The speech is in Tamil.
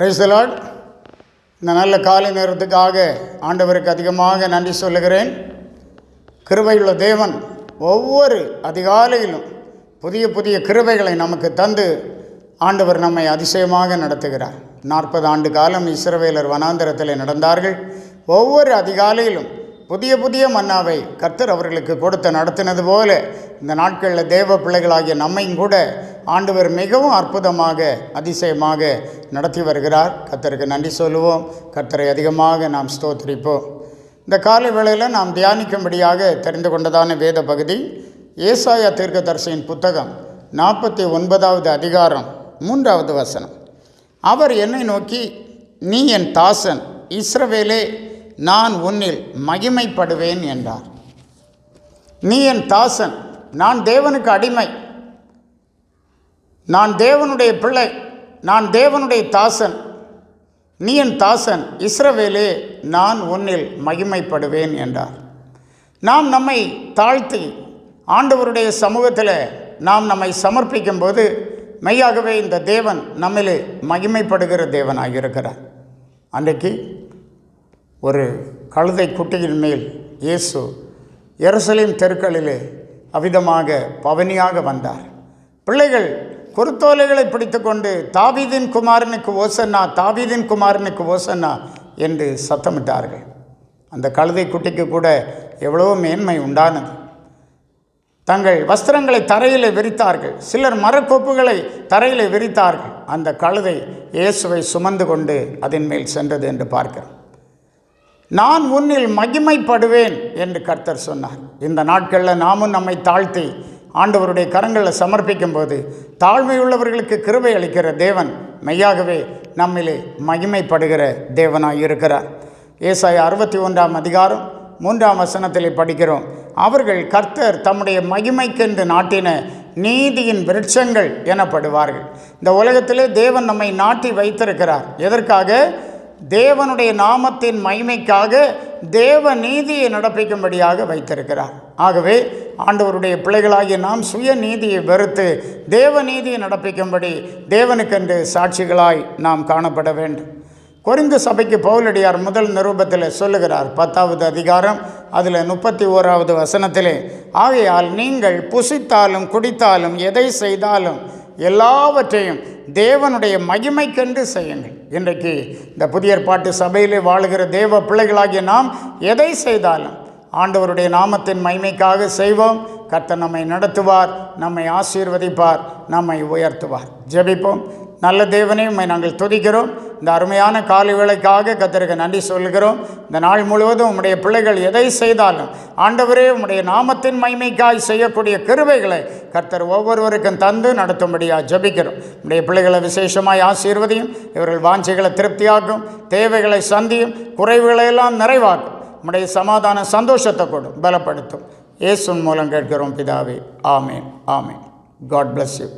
ரைசலாட் இந்த நல்ல காலை நேரத்துக்காக ஆண்டவருக்கு அதிகமாக நன்றி சொல்லுகிறேன். கிருபையுள்ள தேவன் ஒவ்வொரு அதிகாலையிலும் புதிய புதிய கிருபைகளை நமக்கு தந்து ஆண்டவர் நம்மை அதிசயமாக நடத்துகிறார். நாற்பது ஆண்டு காலம் இஸ்ரவேலர் வனாந்திரத்தில் நடந்தார்கள். ஒவ்வொரு அதிகாலையிலும் புதிய புதிய மன்னாவை கர்த்தர் அவர்களுக்கு கொடுத்து நடத்தினது போல இந்த நாட்களில் தேவ பிள்ளைகளாகிய நம்மையும் கூட ஆண்டவர் மிகவும் அற்புதமாக அதிசயமாக நடத்தி வருகிறார். கர்த்தருக்கு நன்றி சொல்லுவோம். கர்த்தரை அதிகமாக நாம் ஸ்தோத்திரிப்போம். இந்த காலை வேளையில் நாம் தியானிக்கும்படியாக தெரிந்து கொண்டதான வேத பகுதி ஏசாயா தீர்க்கதரிசியின் புத்தகம் நாற்பத்தி ஒன்பதாவது அதிகாரம் மூன்றாவது வசனம். அவர் என்னை நோக்கி நீ என் தாசன் இஸ்ரவேலே நான் உன்னில் மகிமைப்படுவேன் என்றார். நீ என் தாசன் நான் தேவனுக்கு அடிமை. நான் தேவனுடைய பிள்ளை நான் தேவனுடைய தாசன். நீ என் தாசன் இஸ்ரவேலே நான் உன்னில் மகிமைப்படுவேன் என்றார். நாம் நம்மை தாழ்த்தி ஆண்டவருடைய சமூகத்தில் நாம் நம்மை சமர்ப்பிக்கும் போது மெய்யாகவே இந்த தேவன் நம்மிலே மகிமைப்படுகிற தேவனாக இருக்கிறார் அன்றைக்கு ஒரு கழுதை குட்டியின் மேல் இயேசு எருசலேம் தெருக்களிலே அவிதமாக பவனியாக வந்தார். பிள்ளைகள் குருத்தோலைகளை பிடித்துக்கொண்டு தாவீதின் குமாரனுக்கு ஓசன்னா தாவீதின் குமாரனுக்கு ஓசன்னா என்று சத்தமிட்டார்கள். அந்த கழுதை குட்டிக்கு கூட எவ்வளோ மேன்மை உண்டானது. தங்கள் வஸ்திரங்களை தரையில் விரித்தார்கள். சிலர் மரக்கொப்புகளை தரையில் விரித்தார்கள். அந்த கழுதை இயேசுவை சுமந்து கொண்டு அதன் மேல் சென்றது என்று பார்க்கிறோம். நான் உன்னில் மகிமைப்படுவேன் என்று கர்த்தர் சொன்னார். இந்த நாட்களில் நாமும் நம்மை தாழ்த்தி ஆண்டவருடைய கரங்களில் சமர்ப்பிக்கும் போது தாழ்மையுள்ளவர்களுக்கு கிருபை அளிக்கிற தேவன் மெய்யாகவே நம்மிலே மகிமைப்படுகிற தேவனாய் இருக்கிறார். ஏசாய அறுபத்தி ஒன்றாம் அதிகாரம் மூன்றாம் வசனத்தில் படிக்கிறோம். அவர்கள் கர்த்தர் தம்முடைய மகிமைக்கென்று நாட்டின நீதியின் விருட்சங்கள் எனப்படுவார்கள். இந்த உலகத்திலே தேவன் நம்மை நாட்டி வைத்திருக்கிறார். எதற்காக? தேவனுடைய நாமத்தின் மகிமைக்காக தேவ நீதியை நடப்பிக்கும்படியாக வைத்திருக்கிறார். ஆகவே ஆண்டவருடைய பிள்ளைகளாகிய நாம் சுய நீதியை வெறுத்து தேவ நீதியை நடப்பிக்கும்படி தேவனுக்கென்று சாட்சிகளாய் நாம் காணப்பட வேண்டும். கொரிந்து சபைக்கு பவுலடியார் முதல் நிரூபத்தில் சொல்லுகிறார் பத்தாவது அதிகாரம் அதில் முப்பத்தி ஓராவது வசனத்திலே ஆகையால் நீங்கள் புசித்தாலும் குடித்தாலும் எதை செய்தாலும் எல்லாவற்றையும் தேவனுடைய மகிமைக்கென்று செய்யுங்கள். இன்றைக்கு இந்த புதிய ஏற்பாட்டு சபையிலே வாழுகிற தேவ பிள்ளைகளாகிய நாம் எதை செய்தாலும் ஆண்டவருடைய நாமத்தின் மகிமைக்காக செய்வோம். கர்த்தர் நம்மை நடத்துவார் நம்மை ஆசீர்வதிப்பார் நம்மை உயர்த்துவார். ஜெபிப்போம். நல்ல தேவனே உண்மை நாங்கள் துதிக்கிறோம். இந்த அருமையான காலை வேளைக்காக கத்தருக்கு நன்றி சொல்கிறோம். இந்த நாள் முழுவதும் உம்முடைய பிள்ளைகள் எதை செய்தாலும் ஆண்டவரே உம்முடைய நாமத்தின் மைமைக்காய் செய்யக்கூடிய கிருவைகளை கர்த்தர் ஒவ்வொருவருக்கும் தந்து நடத்தும்படியாக ஜபிக்கிறோம். உடைய பிள்ளைகளை விசேஷமாய் ஆசீர்வதியும் இவர்கள் வாஞ்சைகளை திருப்தியாக்கும் தேவைகளை சந்தியும் குறைவுகளை எல்லாம் நிறைவாக்கும். உம்முடைய சமாதான சந்தோஷத்தை கொடும் பலப்படுத்தும். இயேசுன் மூலம் கேட்கிறோம் பிதாவே. ஆமேன் ஆமேன். God bless you